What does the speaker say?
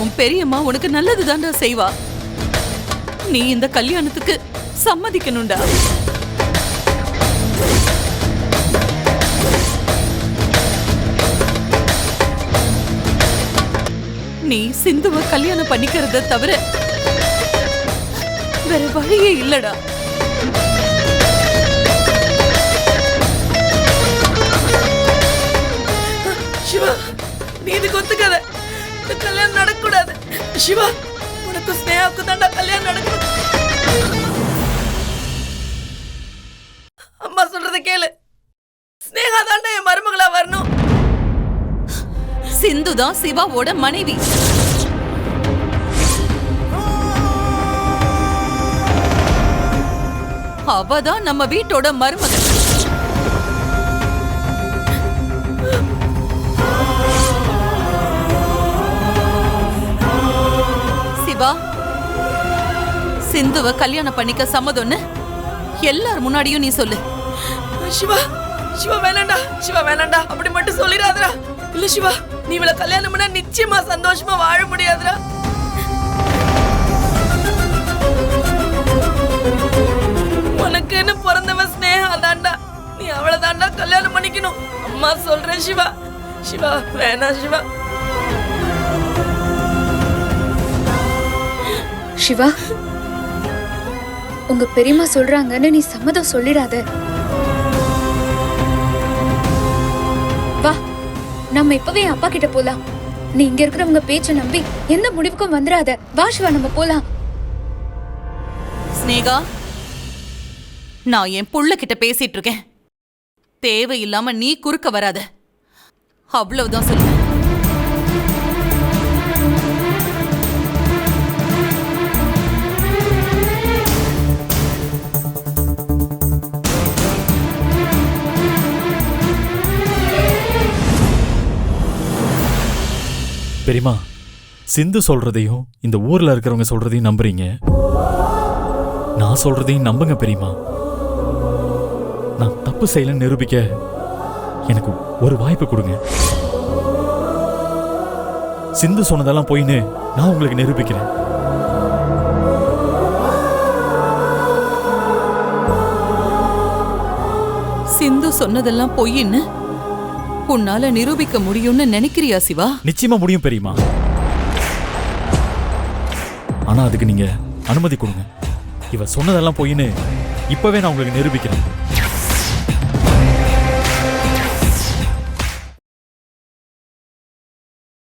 உன் பெரியம்மா உனக்கு நல்லதுதான்டா செய்வா. நீ இந்த கல்யாணத்துக்கு சம்மதிக்கணும்டா. நீ சிந்துவ கல்யாணம் பண்ணிக்கிறத தவிர வேற வழியே இல்லடா. சிவா நீ இதுக்கு ஒத்துக்காத. இந்த கல்யாணம் நடக்கூடாது சிவா உனக்கு ஸ்னேகாவுக்கு தாண்டா கல்யாணம் நடக்கும் அம்மா சொல்றத கேளு. ஸ்னேகா தாண்டா என் மருமகளா வரணும். சிந்து தான் சிவாவோட மனைவி. அவதான் நம்ம வீட்டோட மருமகள் சிவா சிந்துவ கல்யாணம் பண்ணிக்க சம்மதம்னு எல்லார் முன்னாடியும் நீ சொல்லு. சிவா சிவா வேணாண்டா சிவா வேணாண்டா அப்படி மட்டும் சொல்லிடாதடா. இல்ல சிவா நீ இவள கல்யாணம் பண்ணா நிச்சயமா சந்தோஷமா வாழ முடியாதுடா. உனக்குன்னு பிறந்தவ ஸ்னேகா தாண்டா? நீ அவளை தாண்டா கல்யாணம் பண்ணிக்கணும். அம்மா சொல்றேன் சிவா. சிவா வேணாம் சிவா. சிவா. உங்க பெரியம்மா சொல்றாங்கன்னு நீ சம்மதம் சொல்லிடாத. வா நம்ம இப்பவே அப்பா கிட்ட போலாம். நீ இங்க இருக்கிறவங்க பேச்ச நம்பி எந்த முடிவுக்கும் வந்துடாத. வா சிவா நம்ம போலாம். ஸ்னேகா நான் என் புள்ள கிட்ட பேசிட்டு இருக்கேன். தேவையில்லாம நீ குறுக்க வராத. அவ்வளவுதான் சொல்லுவேன். பெரியமா சிந்து சொல்றதையும் இந்த ஊர்ல இருக்கிறவங்க சொல்றதையும் நம்புறீங்க? நான் சொல்றதையும் நம்புங்க பெரியமா நான் தப்பு செய்யலன்னு நிரூபிக்க எனக்கு ஒரு வாய்ப்பு கொடுங்க. சிந்து சொன்னதெல்லாம் போயின்னு நான் உங்களுக்கு நிரூபிக்கிறேன். சிந்து சொன்னதெல்லாம் பொய்ன்னு உன்னால நிரூபிக்க முடியும்னு நினைக்கிறியா சிவா? நிச்சயமா முடியும் பெரியமா ஆனா அதுக்கு நீங்க அனுமதி கொடுங்க. இவ சொன்னதெல்லாம் போயின்னு இப்பவே நான் உங்களுக்கு நிரூபிக்கிறேன்.